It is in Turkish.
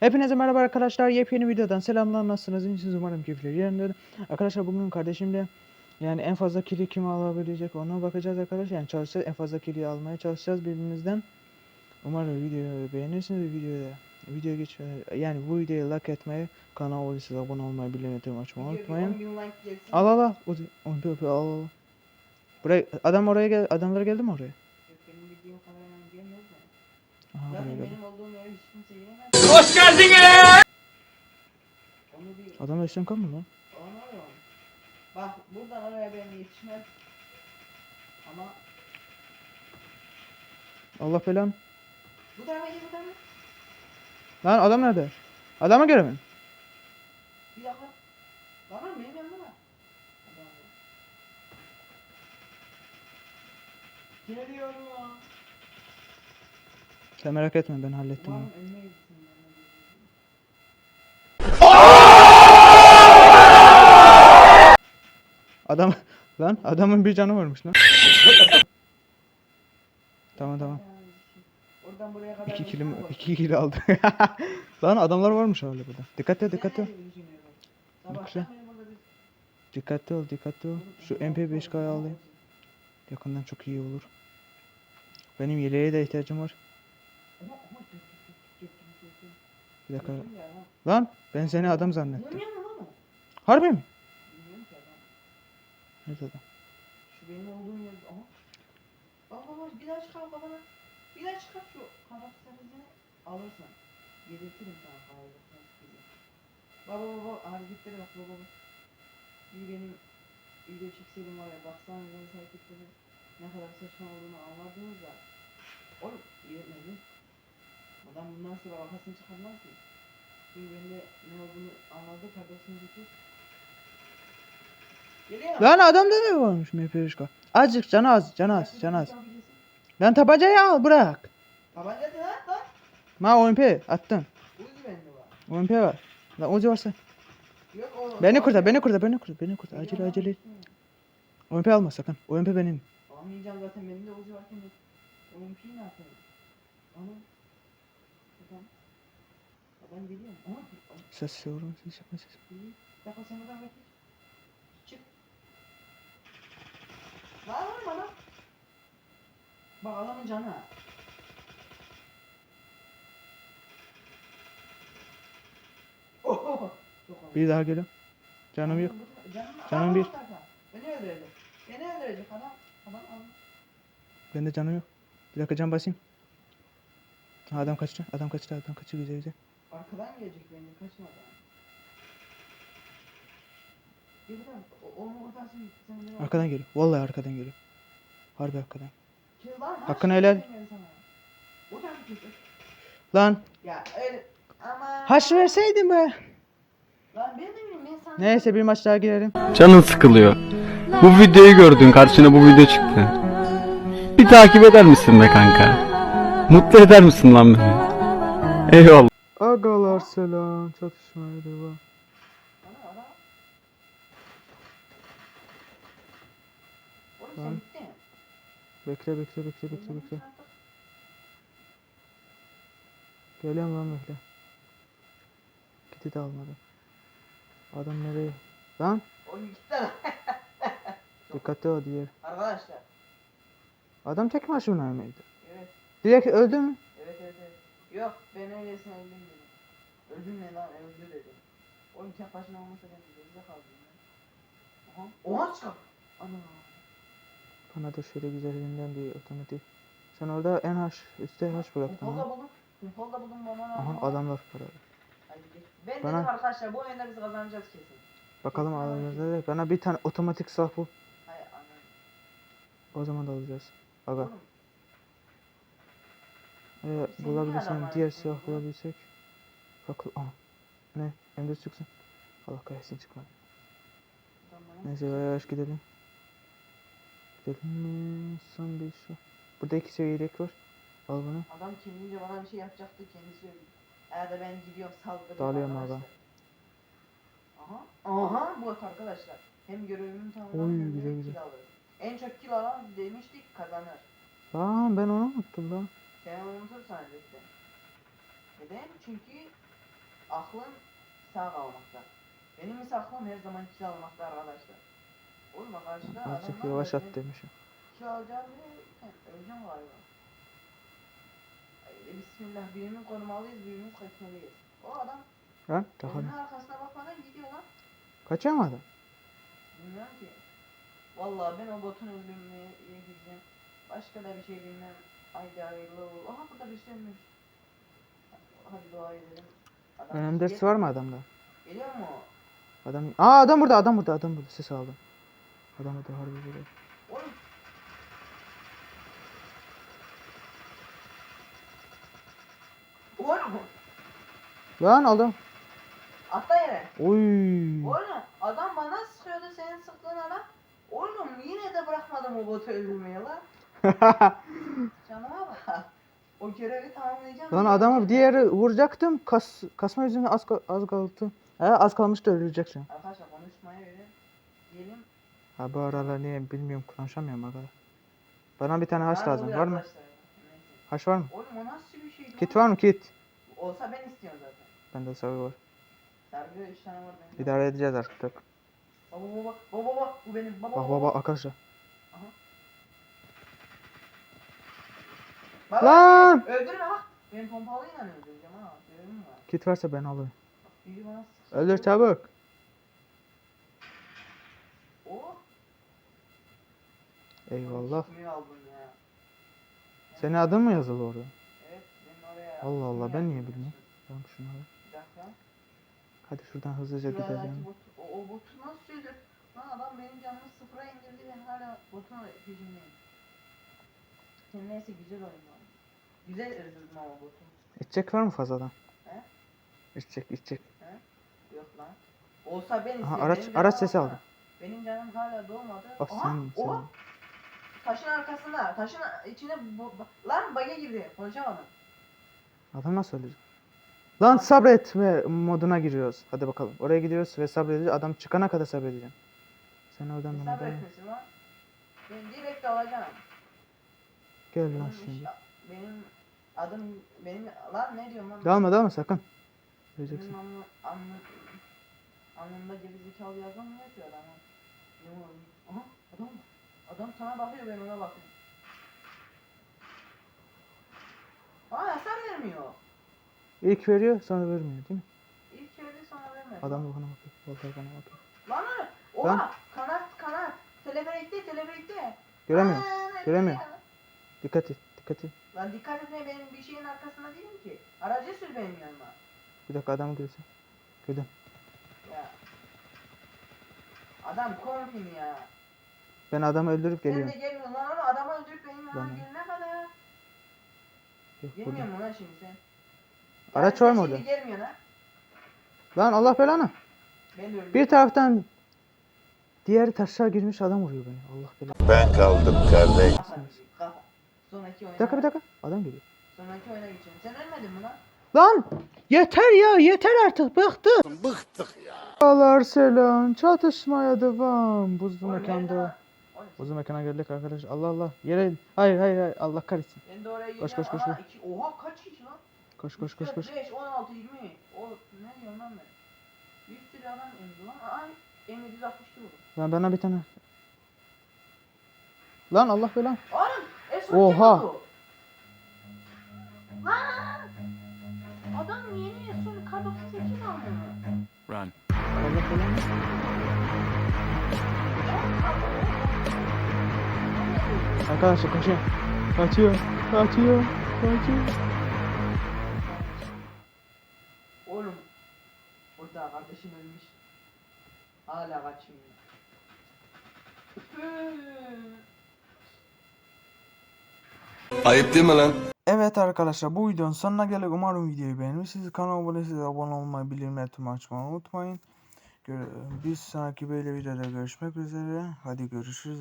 Hepinize merhaba arkadaşlar. Yepyeni videodan selamlar. Nasılsınız? İyisiniz umarım keyifler yerinde. Arkadaşlar bugün kardeşimle yani en fazla kili kim alabilecek ona bakacağız arkadaşlar. Yani çalışacağız. En fazla kili almaya çalışacağız birbirimizden. Umarım videoyu beğenirsiniz. Videoya video geçmeden yani bu videoya like etmeyi, kanala olursa abone olmayı, bildirim açmayı unutmayın. Al al al. O, al al. Buraya adam oraya gel adamlar geldi mi oraya? Benim bildiğim kadarıyla diyen yok mu? Aha buraya Zaten geldi. benim olduğum yere hiç kimse giremez. Hoş geldiniz. Adamlar işlem kalmadı lan. alalım. Bak buradan oraya ben yetişmez. Ama Allah belanı. bu tarafa gel bu tarafa. Lan adam nerede? Adamı göremiyorum. Bir dakika. Bakar benim yanımda. Adam yok. Geliyorum lan. Sen merak etme ben hallettim. Onu. Adam lan adamın bir canı varmış lan. tamam tamam. Oradan buraya kadar. 2 bir kilo şey var. 2 kilo aldı. lan adamlar varmış hala burada. Sabahtan Güzel. beri burada bir- Dikkatli ol dikkatli ol. Şu MP5K'yı alayım. Yakından çok iyi olur. Benim yeleğe de ihtiyacım var. Bir dakika. Lan ben seni adam zannettim. Harbi mi? Ki adam. Şu benim olduğum yer. Aha. Bak bak bir daha çıkar kafana. Bir daha çıkar şu sarısını alırsan. Yedirtirim sana kahve. Baba baba hareketlere bak baba baba. Bir benim video çekseydim var ya baksana benim hareketleri ne kadar saçma olduğunu anladınız da. Oğlum yedirmedin. Adam bundan sonra arkasını çıkarmaz ki. Şimdi bende ne olduğunu anladı kardeşim dedi. Geliyor. Lan adamda ne varmış MP5K? Azıcık canı az canı az canı az. Lan tabancayı al bırak. Tabanca ne lan lan? Ma OMP attın. Uzi bende var. OMP var. Lan Uzi varsa. Yok. Beni kurtar beni kurtar beni kurtar beni kurtar. Acele acele. OMP alma sakın. OMP benim. Almayacağım zaten benim de Uzi varken de. Piyi ne yapayım? Onu. Adam. Adam geliyor mu? Aha. aha, Ses sorun ses yapma ses. dakika sen oradan bekle. Çık. Lan lan bana. Bak adamın canı. Oho. Bir daha geliyor. Canım yok. Canım, Canım bir. Beni öldürecek. Beni öldürecek adam. Adam adam. Bende canım yok. Bir dakika can basayım. Adam kaçtı. Adam kaçtı. Adam kaçtı. Güzel güzel. Arkadan gelecek beni kaçmadan. Bir buradan. O- Onu kurtarsın. Sen beni Arkadan geliyor. Vallahi arkadan geliyor. Harbi arkadan. Kes lan, ha, Hakkını helal. demiyorum sana. Lan Ya öyle. Ama. haş verseydin be. Lan ben de bileyim ben sana. Neyse bir maç daha girelim. Canın sıkılıyor. Bu videoyu gördün karşına bu video çıktı. Bir takip eder misin be kanka? Mutlu eder misin lan beni? Eyvallah. Agalar selam. Çatışmaya devam. Bittin. Bekle bekle bekle bekle bekle. Geliyorum lan bekle. Kiti de almadı. Adam nereye? Lan Oğlum gitti lan. dikkatli ol diğer. Arkadaşlar. Adam tek başına mıydı? Direkt öldü mü? Evet evet evet. Yok ben öylesine öldüm dedim. Öldüm ne lan öldü dedim. Oğlum tek başına olmasa ben de bize kaldım ya. Oha. Oha çıkar. Ana. Bana da şöyle güzelinden bir otomatik. Sen orada en haş, üstte haş bıraktın Polda ha. buldum. Polda buldum bana. Aha adamlar para. Ben Bana- dedim arkadaşlar bu oyunda biz kazanacağız kesin. Bakalım alanımızda bana bir tane otomatik silah bul. Hay anam. O zaman da alacağız. Aga. Oğlum, Bulabilirsem adamlar diğer silah bu. bulabilsek. Bak aha. Ne? M4 çıksın. Allah kahretsin çıkmadı. tamam. Neyse yavaş gidelim. Gidelim mi? Son bir şey. Burada iki seviye yelek var. Al bunu. Adam kendince bana bir şey yapacaktı kendisi öldü. Eğer de ben gidiyorum saldırıyorum Dağılıyorum arkadaşlar. Aha. Aha bu arkadaşlar. Hem görevimi tamamlar Oy, hem güzel, kill güzel. En çok kill alan demiştik kazanır. Lan ben onu unuttum lan. Unutursan lütfen. Neden? Çünkü aklın sağ kalmakta. Benim ise aklım her zaman kill almakta arkadaşlar. Oğlum karşıda adam Azıcık var yavaş ya, at demişim. Kill alacağım diye öleceğim galiba. Haydi bismillah birimiz korumalıyız birimiz kaçmalıyız. O adam Lan daha ne? arkasına bakmadan gidiyor lan. Kaçamadı. Bilmiyorum ki. Vallahi ben o botun öldürmeye gideceğim. Başka da bir şey bilmem. Haydi hayırlı ol. Aha burada bir şey ölmüş. Hadi dua edelim. Adam Önemli var mı adamda? Geliyor mu? Adam Aa adam burada adam burada adam burada ses aldım. Adam burada harbi burada. Oğlum. Oğlum. Lan adam. Atla yere. Oy. Oğlum adam bana sıkıyordu senin sıktığın adam. Oğlum yine de bırakmadım o botu öldürmeyi lan. Canıma bak. O görevi tamamlayacağım. Lan adamı diğeri vuracaktım. Kas kasma yüzünden az az kaldı. He az kalmıştı ölecek şu an. Arkadaşlar konuşmaya verin. Diyelim. Ha bu aralar niye bilmiyorum konuşamıyorum aga. Bana bir tane haş lazım. Var mı? arkadaşlar? Neyse. Haş var mı? Oğlum o nasıl bir şeydi Kit var mı kit? Olsa ben istiyorum zaten. Bende sarı var. Sargı 3 tane var bende. İdare edeceğiz artık. Baba baba baba baba bu benim baba Bak baba arkadaşlar. Baba, Lan! Öldürme bak. Ben pompalıyla öldüreceğim ha. Görevim var. Kit varsa ben alayım. Biri bana sıksın. Öldür çabuk. O. Eyvallah. Aldın ya? Senin adın mı yazılı orada? Evet benim oraya. Allah Allah, ben niye bilmiyorum? Tamam şunu al. Bir dakika. Hadi şuradan hızlıca Şuradaki gidelim. botu, o, o botu nasıl öldür? Lan adam benim canımı sıfıra indirdi ben hala botun peşindeyim. Neyse güzel oyun var. Güzel öldürdüm ama botu. İçecek var mı fazladan? He? İçecek içecek. Yok lan. Olsa ben istiyorum. araç- benim araç canım sesi aldım. Benim canım hala dolmadı. Of Aha, sen sen. oha! Taşın arkasında. Taşın içine bu, bu- lan bug'e girdi. Konuşamadım. Adam nasıl ölecek? Lan sabret ve moduna giriyoruz. Hadi bakalım. Oraya gidiyoruz ve sabredeceğiz. Adam çıkana kadar sabredeceğim. Sen oradan bana Hesap dön. etmesin lan. Ben direkt alacağım. Gel lan iş- şimdi. Benim adım benim lan ne diyorum lan? Dalma dalma sakın. Benim Öleceksin. anlı, anlı, anlamda gerizekalı yazılmıyor ki adamın. Ne var? Aha adam adam sana bakıyor ben ona bakıyorum. Aa hasar vermiyor. İlk veriyor sonra vermiyor değil mi? İlk verdi sonra vermedi. Adam da bana bakıyor. Volkan bana bakıyor. Lan lan. Oha kanat kanat. Teleferikte teleferikte. Göremiyorum. Aa, göremiyorum. Dikkat et. Dikkat et. Lan dikkat etme benim bir şeyin arkasında değilim ki. Aracı sür benim yanıma. Bir dakika adamı görsün. Gördüm. Ya. Adam kompim ya. Ben adamı öldürüp Sen geliyorum. de gelmiyorsun lan ama adamı öldürüp benim yanıma Lan. gelene kadar. Yok, Gelmiyor mu lan şimdi sen? Araç var mı sen orada? Şimdi gelmiyorsun ha. Lan Allah belanı. Ben de öldüm. Bir taraftan diğer taşa girmiş adam vuruyor beni. Allah belanı. Ben kaldım kardeş. Kafa, kafa. Sonraki oyuna. Bir dakika bir dakika. Adam geliyor. Sonraki oyuna geçiyorum. Sen ölmedin mi lan? Lan yeter ya yeter artık bıktım. Bıktık ya. Allahlar selam çatışmaya devam. Buzlu Oğlum, mekanda. Buzlu mekana geldik arkadaş. Allah Allah. Yere hayır hayır hayır Allah kahretsin. Ben de oraya Koş, koş, koş, Aha, iki, oha kaç kişi lan? Koş koş koş koş. 5, 16, 20. O ne diyorum lan ben? 100 sürü adam indi lan. Ay M762 vurdu. Lan bana bir tane. Lan Allah belanı. Oğlum Esra Oha. oldu? Lan! Adam yeni Esra kar 98 almıyor. Run. Allah belanı. Arkadaşlar kaçıyor. Kaçıyor. Kaçıyor. Kaçıyor. Oğlum. Burada kardeşim ölmüş. Hala kaçıyor. Ayıp değil mi lan? Evet arkadaşlar bu videonun sonuna geldik. Umarım videoyu beğenmişsiniz. Kanala abone değilseniz abone olmayı, bildirimleri tüm açmayı unutmayın. Bir sonraki böyle videoda görüşmek üzere. Hadi görüşürüz.